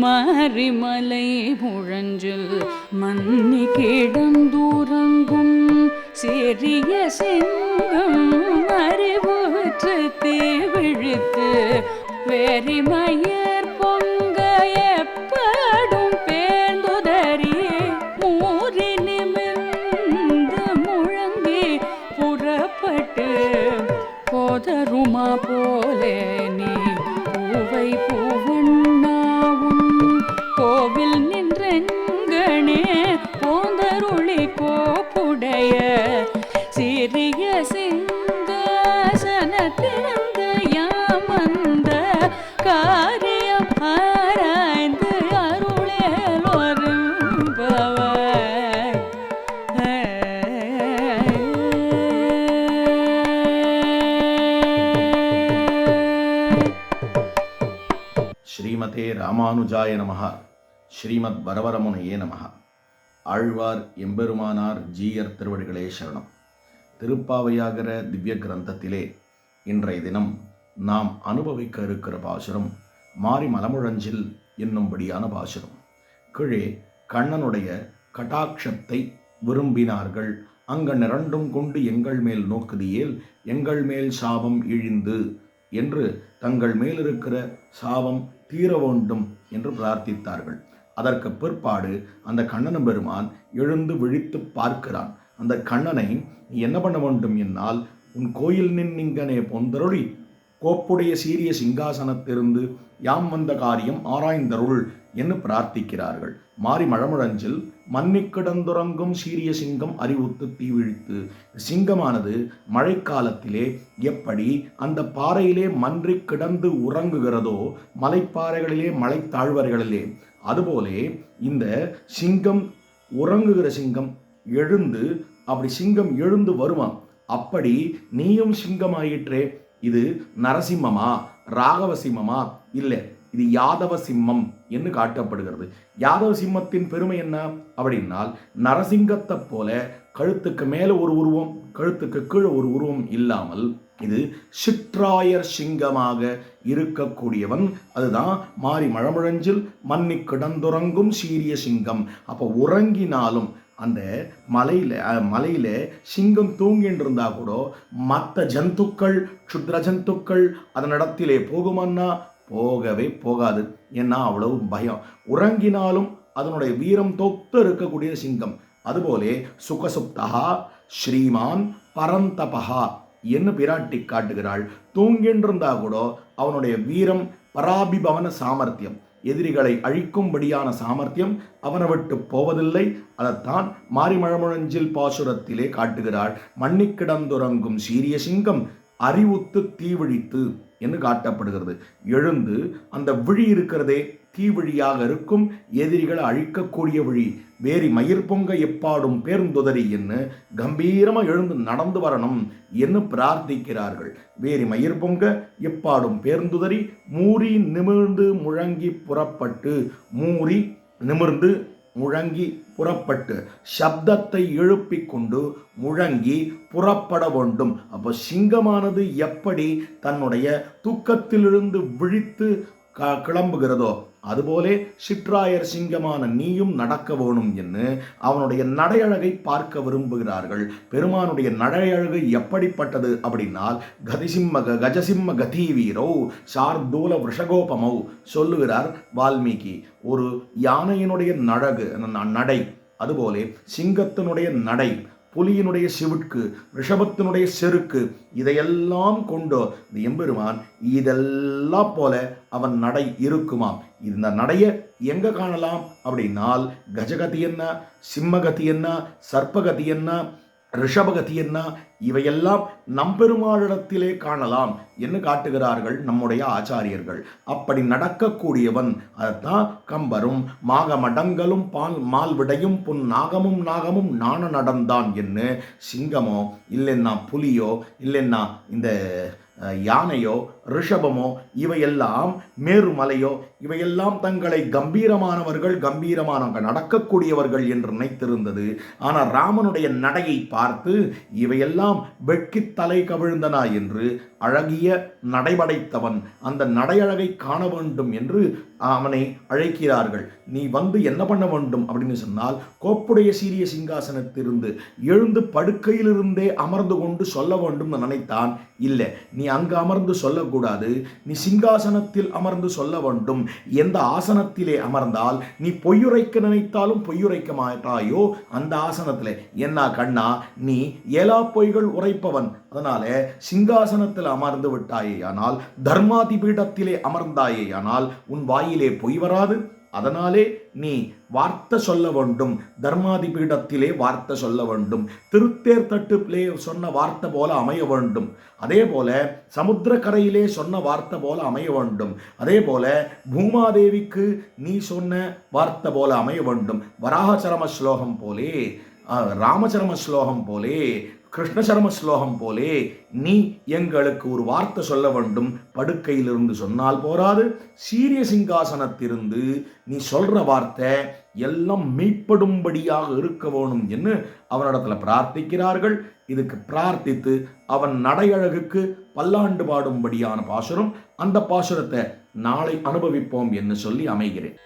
மாரிமலை முழஞ்சில் மன்னி கிடந்தூரங்கும் சிறிய சிங்கம் அறிவுற்று தீவிழித்து வெறிமயர் ஸ்ரீமதே ராமானுஜாய நமகா ஸ்ரீமத் பரவரமுனையே நமஹ. ஆழ்வார் எம்பெருமானார் ஜீயர் திருவடிகளே சரணம். திருப்பாவையாகிற திவ்ய கிரந்தத்திலே இன்றைய தினம் நாம் அனுபவிக்க இருக்கிற பாசுரம் மாரி மலமுழஞ்சில் என்னும்படியான பாசுரம். கீழே கண்ணனுடைய கட்டாட்சத்தை விரும்பினார்கள். அங்க நிரண்டும் கொண்டு எங்கள் மேல் நோக்குதியேல் எங்கள் மேல் சாபம் இழிந்து என்று தங்கள் மேல் இருக்கிற சாபம் தீர வேண்டும் என்று பிரார்த்தித்தார்கள். அதற்கு பிற்பாடு அந்த கண்ணன பெருமான் எழுந்து விழித்து பார்க்கிறான். அந்த கண்ணனை நீ என்ன பண்ண வேண்டும் என்னால்? உன் கோயில் நின்னிங்கனே பொந்தருளி. கோப்புடைய சீரிய சிங்காசனத்திலிருந்து யாம் வந்த காரியம் ஆராய்ந்தருள். என்று பிரார்த்திக்கிறார்கள். மாறி மழமுழஞ்சில் மன்னி கிடந்துறங்கும் சீரிய சிங்கம் அறிவுத்து தீவிழித்து சிங்கமானது மழைக்காலத்திலே எப்படி அந்த பாறையிலே மன்றி கிடந்து உறங்குகிறதோ மலைப்பாறைகளிலே மலைத்தாழ்வர்களிலே அதுபோலே இந்த சிங்கம் உறங்குகிற சிங்கம் எழுந்து அப்படி சிங்கம் எழுந்து வருமாம் அப்படி நீயும் சிங்கமாயிற்றே. இது நரசிம்மமா? ராகவ சிம்மமா இல்லை. இது யாதவ சிம்மம் என்று காட்டப்படுகிறது. யாதவ சிம்மத்தின் பெருமை என்ன? அப்படின்னால் நரசிங்கத்தை போல கழுத்துக்கு மேலே ஒரு உருவம் கழுத்துக்கு கீழே ஒரு உருவம் இல்லாமல் இது சிற்றாயர் சிங்கமாக இருக்கக்கூடியவன். அதுதான் மாறி மழமுழஞ்சில் மன்னி கிடந்துறங்கும் சீரிய சிங்கம். அப்போ உறங்கினாலும் அந்த மலையில் மலையில் சிங்கம் தூங்கின்னு இருந்தால் கூட மற்ற ஜந்துக்கள் க்ஷுத்ர ஜந்துக்கள் அதனிடத்திலே போகுமன்னா போகவே போகாது. ஏன்னா அவ்வளவு பயம். உறங்கினாலும் அதனுடைய வீரம் தொத்து இருக்கக்கூடிய சிங்கம். அதுபோலே சுகசுப்தகா ஸ்ரீமான் பரந்தபகா என்று பிராட்டி காட்டுகிறாள். தூங்கின்றிருந்தா கூட அவனுடைய வீரம் பராபிபவன சாமர்த்தியம். எதிரிகளை அழிக்கும்படியான சாமர்த்தியம் அவனை விட்டு போவதில்லை. அதைத்தான் மாரிமழமுழஞ்சில் பாசுரத்திலே காட்டுகிறாள். மண்ணிக்கிடந்துறங்கும் சீரிய சிங்கம் அறிவுத்து தீவிழித்து என்று காட்டப்படுகிறது. எழுந்து அந்த விழி இருக்கிறதே தீவிழியாக இருக்கும் எதிரிகளை அழிக்கக்கூடிய விழி. வேரி மயிர் பொங்க எப்பாடும் பேருந்துதறி என்று கம்பீரமாக எழுந்து நடந்து வரணும் என்று பிரார்த்திக்கிறார்கள். வேரி மயிர் பொங்க எப்பாடும் பேருந்துதறி மூறி நிமிர்ந்து முழங்கி புறப்பட்டு மூறி நிமிர்ந்து முழங்கி புறப்பட்டு சப்தத்தை எழுப்பிக் கொண்டு முழங்கி புறப்பட வேண்டும். அப்போ சிங்கமானது எப்படி தன்னுடைய தூக்கத்திலிருந்து விழித்து க கிளம்புகிறதோ அதுபோலே சிற்றாயர் சிங்கமான நீயும் நடக்க வேணும் என்று அவனுடைய நடையழகை பார்க்க விரும்புகிறார்கள். பெருமானுடைய நடையழகு எப்படிப்பட்டது அப்படின்னால் கதிசிம்ம கஜசிம்ம கதி வீரோ சார்தூல விஷகோபமௌ சொல்லுகிறார் வால்மீகி. ஒரு யானையினுடைய நழகு நடை அதுபோலே சிங்கத்தினுடைய நடை புலியினுடைய செவிற்கு ரிஷபத்தினுடைய செருக்கு இதையெல்லாம் கொண்டு இந்த எம்பெருமான் இதெல்லாம் போல அவன் நடை இருக்குமாம். இந்த நடையை எங்கே காணலாம்? அப்படின்னால் கஜகதி என்ன சிம்மகதி என்ன சர்ப்பகதி என்ன ரிஷபகதின்னா இவையெல்லாம் நம்பெருமாளிடத்திலே காணலாம் என்று காட்டுகிறார்கள் நம்முடைய ஆச்சாரியர்கள். அப்படி நடக்கக்கூடியவன் அதைத்தான் கம்பரும். மாகமடங்களும் பால் மால் விடையும் புன் நாகமும் நாகமும் நாண நடந்தான் என்று சிங்கமோ இல்லைன்னா புலியோ இல்லைன்னா இந்த யானையோ ரிஷபமோ இவையெல்லாம் மேருமலையோ இவையெல்லாம் தங்களை கம்பீரமானவர்கள் கம்பீரமான நடக்கக்கூடியவர்கள் என்று நினைத்திருந்தது. ஆனால் ராமனுடைய நடையை பார்த்து இவையெல்லாம் வெட்கி தலை கவிழ்ந்தனா என்று அழகிய நடைபடைத்தவன் அந்த நடையழகை காண வேண்டும் என்று அவனை அழைக்கிறார்கள். நீ வந்து என்ன பண்ண வேண்டும்? அப்படின்னு சொன்னால் கோப்புடைய சீரிய சிங்காசனத்திலிருந்து எழுந்து படுக்கையிலிருந்தே அமர்ந்து கொண்டு சொல்ல வேண்டும் நினைத்தான். இல்லை நீ அங்கு அமர்ந்து சொல்லக்கூடாது. நீ சிங்காசனத்தில் அமர்ந்து சொல்ல வேண்டும். எந்த ஆசனத்திலே அமர்ந்தால் நீ பொய்யுரைக்க நினைத்தாலும் பொய்யுரைக்க மாட்டாயோ? அந்த ஆசனத்தில். என்ன கண்ணா நீ ஏலா பொய்கள் உரைப்பவன். அதனால சிங்காசனத்தில் அமர்ந்து விட்டாயே ஆனால் தர்மாதிபீடத்திலே அமர்ந்தாயே ஆனால் உன் வாயிலே பொய் வராது. அதனாலே நீ வார்த்தை சொல்ல வேண்டும். தர்மாதி பீடத்திலே வார்த்தை சொல்ல வேண்டும். திருத்தேர் தட்டுப்பிலே சொன்ன வார்த்தை போல அமைய வேண்டும். அதே போல சமுத்திரக்கரையிலே சொன்ன வார்த்தை போல அமைய வேண்டும். அதே போல பூமாதேவிக்கு நீ சொன்ன வார்த்தை போல அமைய வேண்டும். வராகச்சரம ஸ்லோகம் போலே அஹ், ராமச்சரம ஸ்லோகம் போலே கிருஷ்ணசர்ம ஸ்லோகம் போலே நீ எங்களுக்கு ஒரு வார்த்தை சொல்ல வேண்டும். படுக்கையிலிருந்து சொன்னால் போராது. சீரிய சிங்காசனத்திலிருந்து நீ சொல்ற வார்த்தை எல்லாம் மீட்படும்படியாக இருக்க வேணும் என்று அவனிடத்துல பிரார்த்திக்கிறார்கள். இதுக்கு பிரார்த்தித்து அவன் நடையழகுக்கு பல்லாண்டு பாடும்படியான பாசுரம். அந்த பாசுரத்தை நாளை அனுபவிப்போம் என்று சொல்லி அமைகிறேன்.